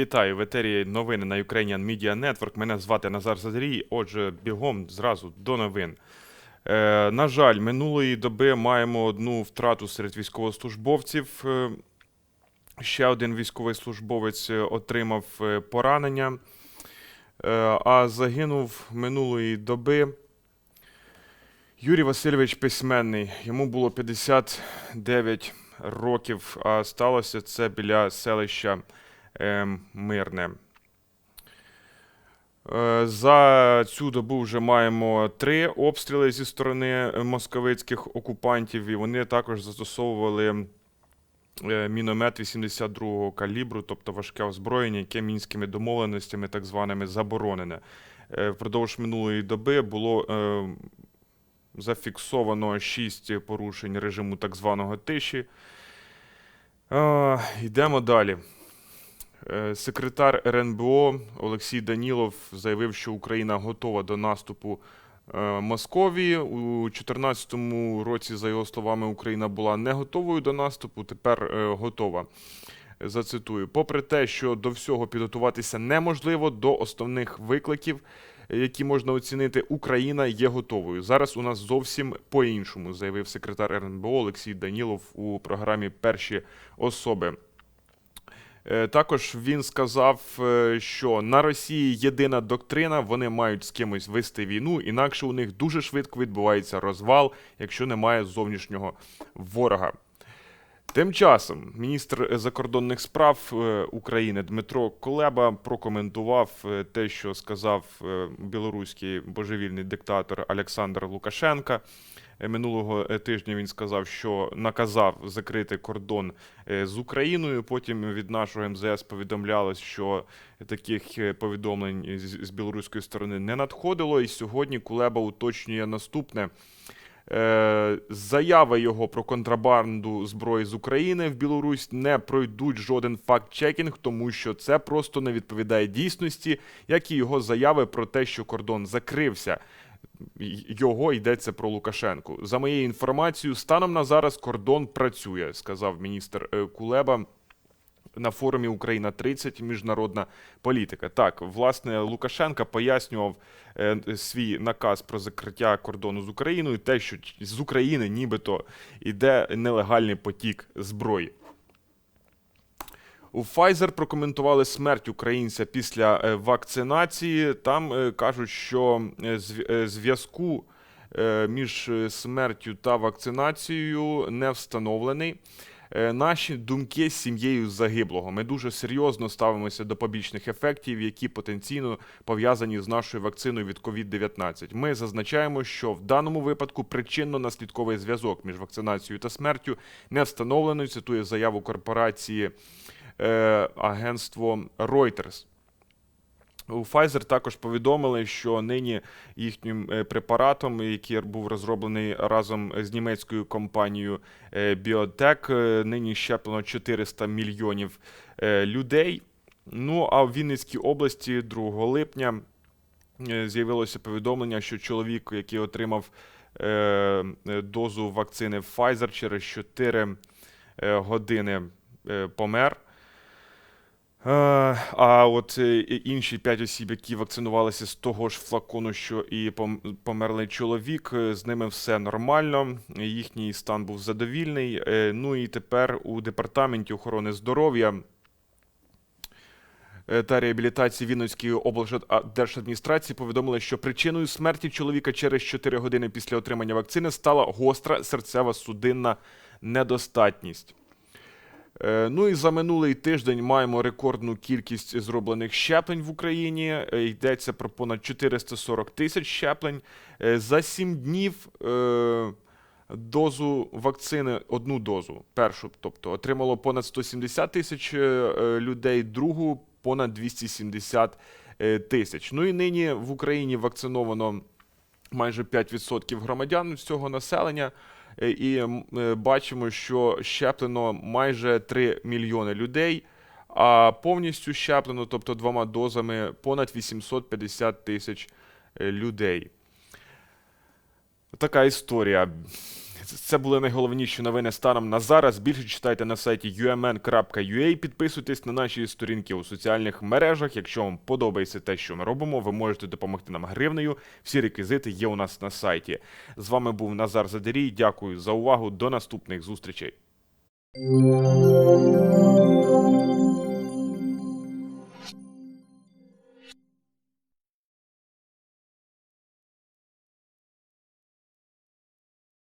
Вітаю в етері новини на Ukrainian Media Network. Мене звати Назар Задрій. Отже, бігом зразу до новин. Е, на жаль, минулої доби маємо одну втрату серед військовослужбовців. Е, ще один військовий службовець е, отримав е, поранення, е, а загинув минулої доби Юрій Васильович Письменний. Йому було 59 років, а сталося це біля селища Мирне. Е, За цю добу вже маємо три обстріли зі сторони московицьких окупантів, і вони також застосовували е, міномет 82-го калібру, тобто важке озброєння, яке мінськими домовленостями так званими заборонене. Е, Впродовж минулої доби було е, зафіксовано 6 порушень режиму так званого тиші. Е, Йдемо далі. Е, Секретар РНБО Олексій Данілов заявив, що Україна готова до наступу е, Московії. У 2014 році, за його словами, Україна була не готовою до наступу, тепер е, готова. Зацитую: попри те, що до всього підготуватися неможливо, до основних викликів, які можна оцінити, Україна є готовою. Зараз у нас зовсім по-іншому, заявив секретар РНБО Олексій Данілов у програмі Перші особи. Е, Також він сказав, е, що на Росії єдина доктрина, вони мають з кимось вести війну, інакше у них дуже швидко відбувається розвал, якщо немає зовнішнього ворога. Тим часом міністр закордонних справ е, України Дмитро Колеба прокоментував те, що сказав білоруський божевільний диктатор Олександр Лукашенка. Е, Минулого е, тижня він сказав, що наказав закрити кордон е, з Україною. Потім від нашого МЗС повідомлялось, що таких повідомлень з білоруської сторони не надходило. І сьогодні Кулеба уточнює наступне. Заяви його про контрабанду зброї з України в Білорусь не пройдуть жоден факт-чекінг, тому що це просто не відповідає дійсності, як і його заяви про те, що кордон закрився. Його йдеться про Лукашенку. За моєю інформацією, станом на зараз кордон працює, сказав міністр е, Кулеба на форумі Україна 30 міжнародна політика. Так, власне, Лукашенка пояснював е, свій наказ про закриття кордону з Україною, те, що з України нібито йде нелегальний потік зброї. У Pfizer прокоментували смерть українця після е, вакцинації. Там е, кажуть, що е, зв- зв'язку між смертю та вакцинацією не встановлений. Наші думки з сім'єю загиблого. Ми дуже серйозно ставимося до побічних ефектів, які потенційно пов'язані з нашою вакциною від COVID-19. Ми зазначаємо, що в даному випадку причинно-наслідковий зв'язок між вакцинацією та смертю не встановлено. Цитує заяву корпорації агентство Reuters. У Pfizer також повідомили, що нині їхнім е, препаратом, який був розроблений разом з німецькою компанією е, Biotech, е, нині щеплено 400 мільйонів е, людей. Ну а в Вінницькій області 2 липня е, з'явилося повідомлення, що чоловік, який отримав е, е, дозу вакцини Pfizer через 4 е, години е, помер. Е, А от е, інші п'ять осіб, які вакцинувалися з того ж флакону, що і пом- померлий чоловік, е, з ними все нормально. Їхній стан був задовільний. Ну і тепер у департаменті охорони здоров'я та реабілітації Вінницької облдержадміністрації повідомили, що причиною смерті чоловіка через 4 години після отримання вакцини стала гостра серцево-судинна недостатність. Е, Ну і за минулий тиждень маємо рекордну кількість зроблених щеплень в Україні. Е, Йдеться про понад 440 тисяч щеплень. Е, За 7 днів дозу вакцини, одну дозу, першу, тобто отримало понад 170 тисяч людей, другу понад 270 е, тисяч. Ну і нині в Україні вакциновано майже 5% громадян всього населення. Е, І е, бачимо, що щеплено майже 3 мільйони людей, а повністю щеплено, тобто двома дозами, понад 850 тисяч е, людей. Така історія. Це були найголовніші новини станом на зараз. Більше читайте на сайті umn.ua, підписуйтесь на наші сторінки у соціальних мережах. Якщо вам подобається те, що ми робимо, ви можете допомогти нам гривнею. Всі реквізити є у нас на сайті. З вами був Назар Задерій. Дякую за увагу. До наступних зустрічей.